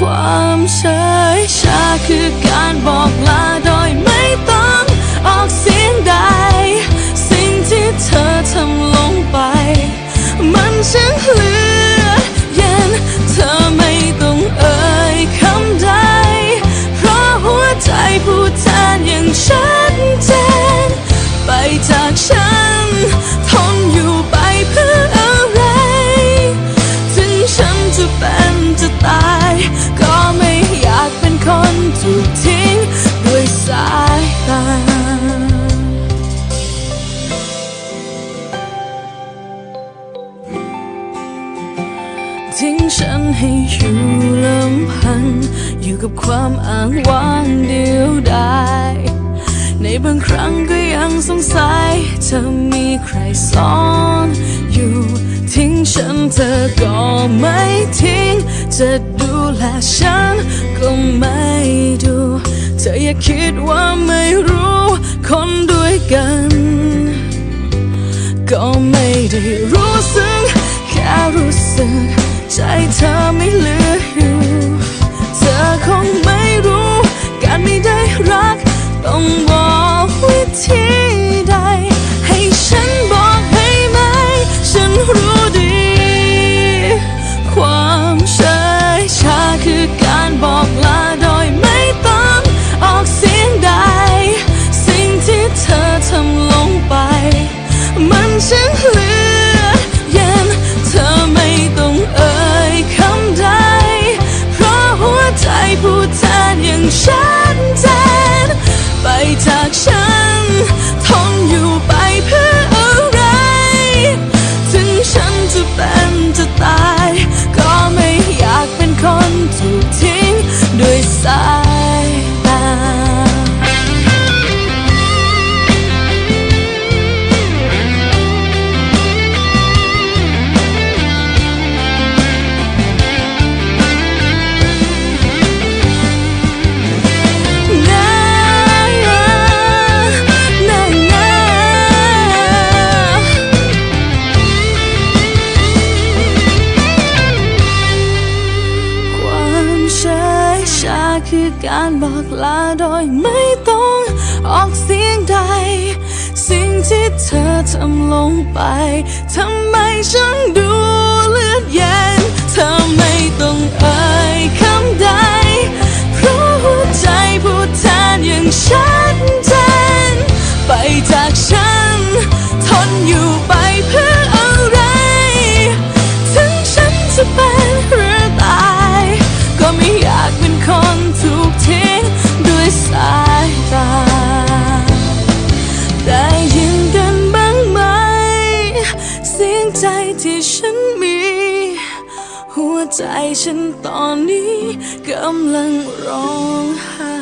ความช้ ทิ้งฉันให้อยู่ลำพังอยู่กับความอ้างว้างเดียวดายในบางครั้งก็ยังสงสัยเธอมีใครซ่อนอยู่ทิ้งฉันเธอก็ไม่ทิ้ง จะดูแลฉันก็ไม่ดู เธออย่าคิดว่าไม่รู้คนด้วยกัน ก็ไม่ได้รู้สึกแค่รู้สึก ใจเธอไม่เหลืออยู่ ผู้แทนอย่างฉันแทนไปจากฉัน คือการบอกลาโดยไม่ต้องออกเสียงใด สิ่งที่เธอทำลงไปทำไมฉันดู ที่ฉันมี หัวใจฉันตอนนี้กำลังร้องไห้